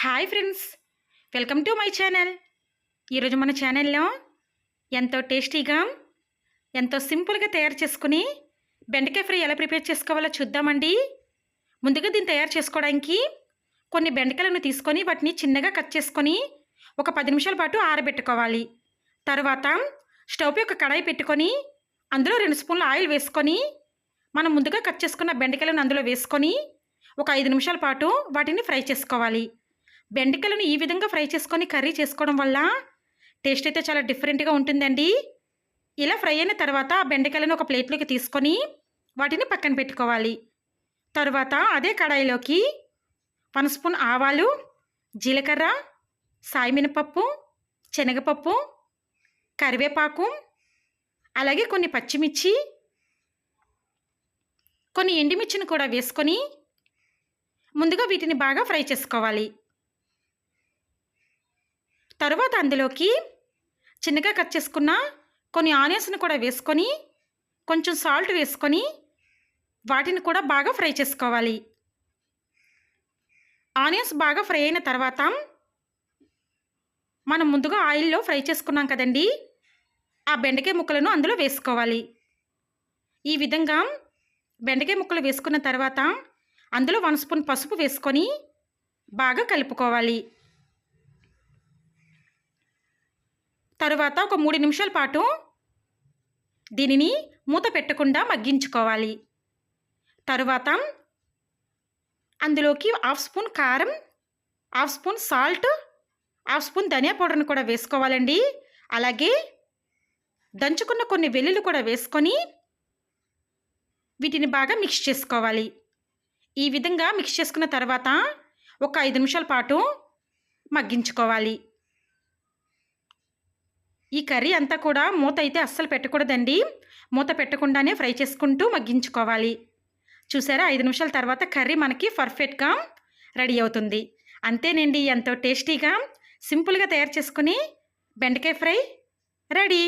Hi friends welcome to my channel. ఈరోజు మన ఛానల్లో ఎంతో టేస్టీగా ఎంతో సింపుల్గా తయారు చేసుకుని బెండకాయ ఫ్రై ఎలా ప్రిపేర్ చేసుకోవాలో చూద్దామండి. ముందుగా దీన్ని తయారు చేసుకోవడానికి కొన్ని బెండకాయలను తీసుకొని వాటిని చిన్నగా కట్ చేసుకొని ఒక పది నిమిషాల పాటు ఆరబెట్టుకోవాలి. తర్వాత స్టవ్ ఒక కడాయి పెట్టుకొని అందులో రెండు స్పూన్ల ఆయిల్ వేసుకొని మనం ముందుగా కట్ చేసుకున్న బెండకాయలను అందులో వేసుకొని ఒక ఐదు నిమిషాల పాటు వాటిని ఫ్రై చేసుకోవాలి. బెండకాయలను ఈ విధంగా ఫ్రై చేసుకొని కర్రీ చేసుకోవడం వల్ల టేస్ట్ అయితే చాలా డిఫరెంట్గా ఉంటుందండి. ఇలా ఫ్రై అయిన తర్వాత ఆ బెండకాయలను ఒక ప్లేట్లోకి తీసుకొని వాటిని పక్కన పెట్టుకోవాలి. తర్వాత అదే కడాయిలోకి వన్ స్పూన్ ఆవాలు జీలకర్ర సాయిమినపప్పు శనగపప్పు కరివేపాకు అలాగే కొన్ని పచ్చిమిర్చి కొన్ని ఎండుమిర్చిని కూడా వేసుకొని ముందుగా వీటిని బాగా ఫ్రై చేసుకోవాలి. తర్వాత అందులోకి చిన్నగా కట్ చేసుకున్న కొన్ని ఆనియన్స్ని కూడా వేసుకొని కొంచెం సాల్ట్ వేసుకొని వాటిని కూడా బాగా ఫ్రై చేసుకోవాలి. ఆనియన్స్ బాగా ఫ్రై అయిన తర్వాత మనం ముందుగా ఆయిల్లో ఫ్రై చేసుకున్నాం కదండి ఆ బెండకాయ ముక్కలను అందులో వేసుకోవాలి. ఈ విధంగా బెండకాయ ముక్కలు వేసుకున్న తర్వాత అందులో వన్ స్పూన్ పసుపు వేసుకొని బాగా కలుపుకోవాలి. తరువాత ఒక మూడు నిమిషాల పాటు దీనిని మూత పెట్టకుండా మగ్గించుకోవాలి. తరువాత అందులోకి హాఫ్ స్పూన్ కారం half spoon salt half spoon ధనియా పౌడర్ని కూడా వేసుకోవాలండి. అలాగే దంచుకున్న కొన్ని వెల్లుల్లి కూడా వేసుకొని వీటిని బాగా మిక్స్ చేసుకోవాలి. ఈ విధంగా మిక్స్ చేసుకున్న తర్వాత ఒక ఐదు నిమిషాల పాటు మగ్గించుకోవాలి. ఈ కర్రీ అంతా కూడా మూత అయితే అస్సలు పెట్టకూడదండి. మూత పెట్టకుండానే ఫ్రై చేసుకుంటూ మగ్గించుకోవాలి. చూసారా? ఐదు నిమిషాల తర్వాత కర్రీ మనకి పర్ఫెక్ట్గా రెడీ అవుతుంది. అంతేనండి ఎంతో టేస్టీగా సింపుల్గా తయారు చేసుకుని బెండకాయ ఫ్రై రెడీ.